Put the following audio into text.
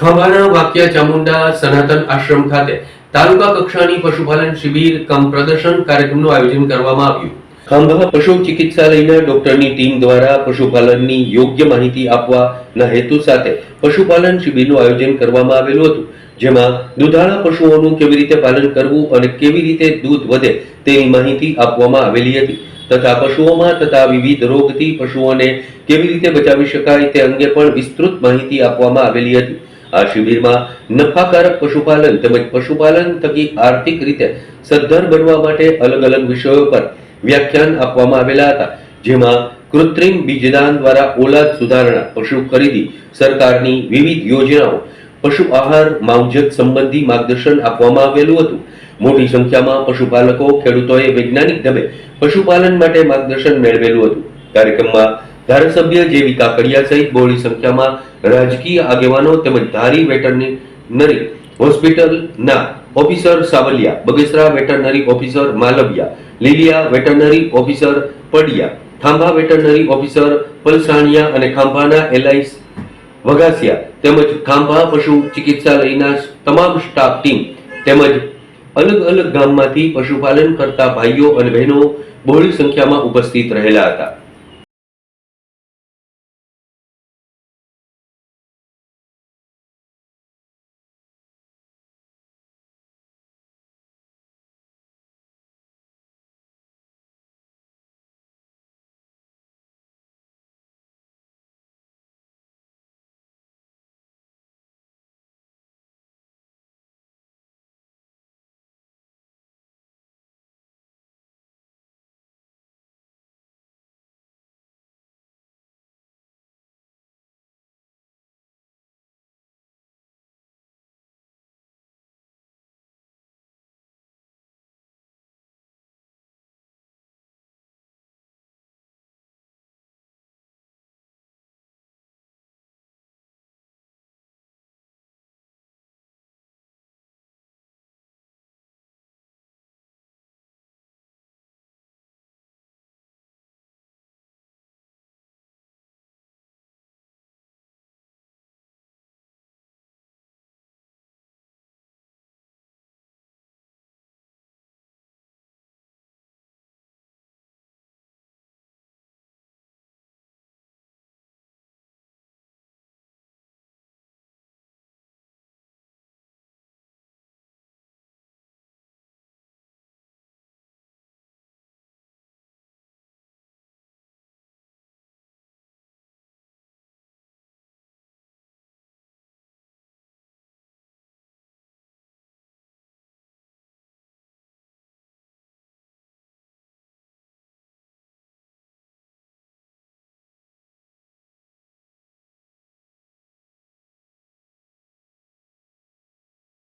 ખાંભાના વાક્ય ચામુંડા સનાતન આશ્રમ ખાતે તાલુકા કક્ષાની પશુપાલન શિબિર કમ પ્રદર્શન કાર્યક્રમનું આયોજન કરવામાં આવ્યું. ખાંભા પશુ ચિકિત્સાલયના ડોક્ટરની ટીમ દ્વારા પશુપાલનની યોગ્ય માહિતી આપવાના હેતુ સાથે પશુપાલન શિબિરનું આયોજન કરવામાં આવેલું હતું, જેમાં દુધાળા પશુઓનું કેવી રીતે પાલન કરવું અને કેવી રીતે દૂધ વધે તેની માહિતી આપવામાં આવેલી હતી, તથા પશુઓમાં તથા વિવિધ રોગથી પશુઓને કેવી રીતે બચાવી શકાય તે અંગે પણ વિસ્તૃત માહિતી આપવામાં આવેલી હતી. આ શિબિરમાં નફાકારક પશુપાલન તેમજ પશુપાલન થકી આર્થિક રીતે સદ્ધર બનવા માટે અલગ અલગ વિષયો પર વ્યાખ્યાન આપવામાં આવેલા હતા, જેમાં કૃત્રિમ બીજદાન દ્વારા ઓલાદ સુધારણા, પશુ ખરીદી, સરકારની વિવિધ યોજનાઓ, પશુ આહાર માવજત સંબંધી માર્ગદર્શન આપવામાં આવેલું હતું. મોટી સંખ્યામાં પશુપાલકો ખેડૂતોએ વૈજ્ઞાનિક ઢબે પશુપાલન માટે માર્ગદર્શન મેળવેલું હતું. કાર્યક્રમમાં ધારાસભ્ય જેવી કાકડિયા સહિત બહોળી સંખ્યામાં રાજકીય આગેવાનો તેમજ ધારી વેટરનરી હોસ્પિટલના officer Savaliya, Bagasara veterinary officer Malaviya, Liliya veterinary officer Padiya Khambha veterinary officer Palsaniya અને ખાંભાના એલઆઈસ વઘાસિયા તેમજ ખાંભા પશુ ચિકિત્સાલયના તમામ સ્ટાફ ટીમ તેમજ અલગ અલગ ગામમાંથી પશુપાલન કરતા ભાઈઓ અને બહેનો બહોળી સંખ્યામાં ઉપસ્થિત રહેલા હતા.